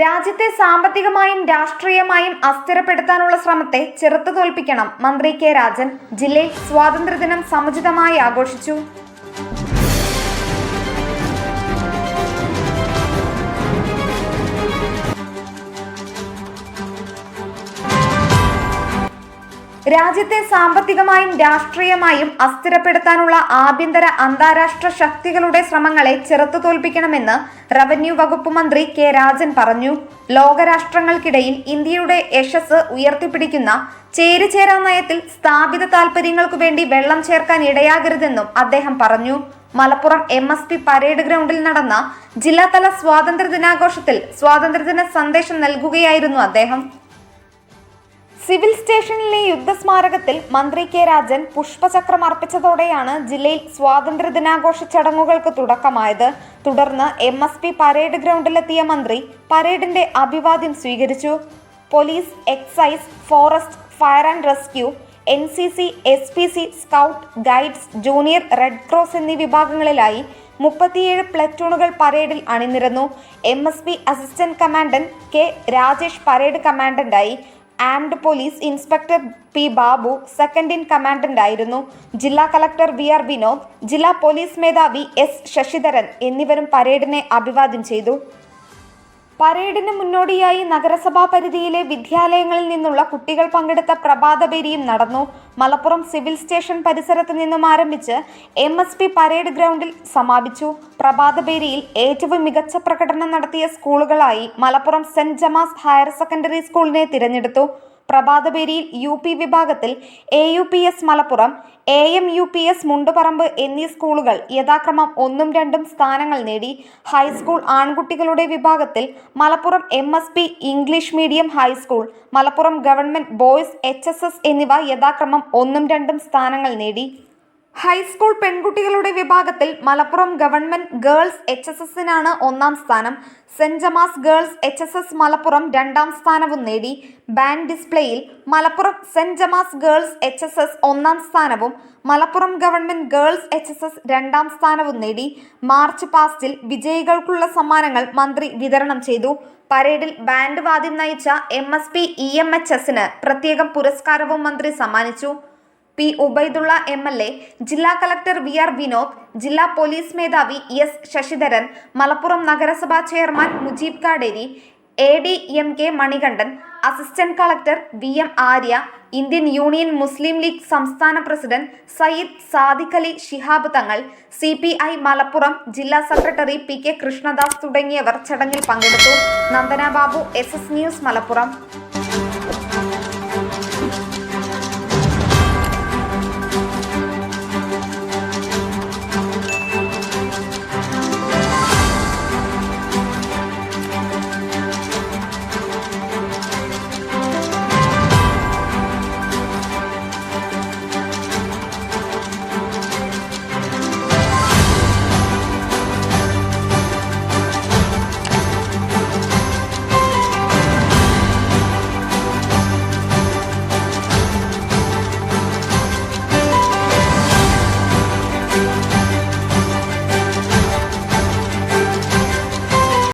രാജ്യത്തെ സാമ്പത്തികമായും രാഷ്ട്രീയമായും അസ്ഥിരപ്പെടുത്താനുള്ള ശ്രമത്തെ ചെറുത്തു തോൽപ്പിക്കണം മന്ത്രി കെ രാജൻ ജില്ലയിൽ സ്വാതന്ത്ര്യദിനം സമുചിതമായി ആഘോഷിച്ചു. രാജ്യത്തെ സാമ്പത്തികമായും രാഷ്ട്രീയമായും അസ്ഥിരപ്പെടുത്താനുള്ള ആഭ്യന്തര അന്താരാഷ്ട്ര ശക്തികളുടെ ശ്രമങ്ങളെ ചെറുത്തു തോൽപ്പിക്കണമെന്ന് റവന്യൂ വകുപ്പ് മന്ത്രി കെ രാജൻ പറഞ്ഞു. ലോകരാഷ്ട്രങ്ങൾക്കിടയിൽ ഇന്ത്യയുടെ യശസ് ഉയർത്തിപ്പിടിക്കുന്ന ചേരിചേരാ നയത്തിൽ സ്ഥാപിത താൽപര്യങ്ങൾക്കു വേണ്ടി വെള്ളം ചേർക്കാൻ ഇടയാകരുതെന്നും അദ്ദേഹം പറഞ്ഞു. Malappuram M S P parade ഗ്രൗണ്ടിൽ നടന്ന ജില്ലാതല സ്വാതന്ത്ര്യ ദിനാഘോഷത്തിൽ സ്വാതന്ത്ര്യദിന സന്ദേശം നൽകുകയായിരുന്നു അദ്ദേഹം. സിവിൽ സ്റ്റേഷനിലെ യുദ്ധസ്മാരകത്തിൽ മന്ത്രി കെ രാജൻ പുഷ്പചക്രം അർപ്പിച്ചതോടെയാണ് ജില്ലയിൽ സ്വാതന്ത്ര്യ ദിനാഘോഷ ചടങ്ങുകൾക്ക് തുടക്കമായത്. തുടർന്ന് എം എസ് പി പരേഡ് ഗ്രൗണ്ടിലെത്തിയ മന്ത്രി പരേഡിന്റെ അഭിവാദ്യം സ്വീകരിച്ചു. Police excise forest fire and rescue N C C S P C scout guides junior red cross എന്നീ വിഭാഗങ്ങളിലായി മുപ്പത്തിയേഴ് പ്ലറ്റൂണുകൾ പരേഡിൽ അണിനിരന്നു. M S P assistant commandant K Rajesh parade കമാൻഡന്റായി. Armed police inspector P Babu second in commandant ആയിരുന്നു. ജില്ലാ collector V R Vinod ജില്ലാ police മേധാവി എസ് ശശിധരൻ എന്നിവരും പരേഡിനെ അഭിവാദ്യം ചെയ്തു. പരേഡിന് മുന്നോടിയായി നഗരസഭാ പരിധിയിലെ വിദ്യാലയങ്ങളിൽ നിന്നുള്ള കുട്ടികൾ പങ്കെടുത്ത പ്രഭാതബേരിയും നടന്നു. മലപ്പുറം സിവിൽ സ്റ്റേഷൻ പരിസരത്ത് നിന്നും ആരംഭിച്ച് എം എസ് പി പരേഡ് ഗ്രൗണ്ടിൽ സമാപിച്ചു. പ്രഭാതബേരിയിൽ ഏറ്റവും മികച്ച പ്രകടനം നടത്തിയ സ്കൂളുകളായി Malappuram saint Gemma's higher secondary സ്കൂളിനെ തിരഞ്ഞെടുത്തു. പ്രഭാതപേരിയിൽ യു പി വിഭാഗത്തിൽ A U P S Malappuram A M U P S Mundupparamb എന്നീ സ്കൂളുകൾ യഥാക്രമം ഒന്നും രണ്ടും സ്ഥാനങ്ങൾ നേടി. ഹൈസ്കൂൾ ആൺകുട്ടികളുടെ വിഭാഗത്തിൽ Malappuram M S P English medium high school Malappuram government boys H S S എന്നിവ യഥാക്രമം ഒന്നും രണ്ടും സ്ഥാനങ്ങൾ നേടി. ഹൈസ്കൂൾ പെൺകുട്ടികളുടെ വിഭാഗത്തിൽ Malappuram government girls H S എസിനാണ് ഒന്നാം സ്ഥാനം. Saint Gemma's girls H S S Malappuram രണ്ടാം സ്ഥാനവും നേടി. Band ഡിസ്പ്ലേയിൽ Malappuram saint Gemma's girls H S S ഒന്നാം സ്ഥാനവും Malappuram government girls H S S രണ്ടാം സ്ഥാനവും നേടി. മാർച്ച് പാസ്റ്റിൽ വിജയികൾക്കുള്ള സമ്മാനങ്ങൾ മന്ത്രി വിതരണം ചെയ്തു. പരേഡിൽ ബാൻഡ് വാദ്യം നയിച്ച M S P E M H എസിന് പ്രത്യേകം പുരസ്കാരവും മന്ത്രി സമ്മാനിച്ചു. P. Ubaidullah M. L. A ജില്ലാ കളക്ടർ വി. ആർ. വിനോദ് ജില്ലാ പോലീസ് മേധാവി എസ്. ശശിധരൻ മലപ്പുറം നഗരസഭാ chairman Mujeeb Kaderi A. D. M. K. Manikandan assistant collector V. M. Arya Indian union Muslim league സംസ്ഥാന president Sayyid Sadiq Ali Shihab Thangal C. P. I Malappuram ജില്ലാ secretary P. K. Krishnadas തുടങ്ങിയവർ ചടങ്ങിൽ പങ്കെടുത്തു. Nandana Babu S. S news Malappuram.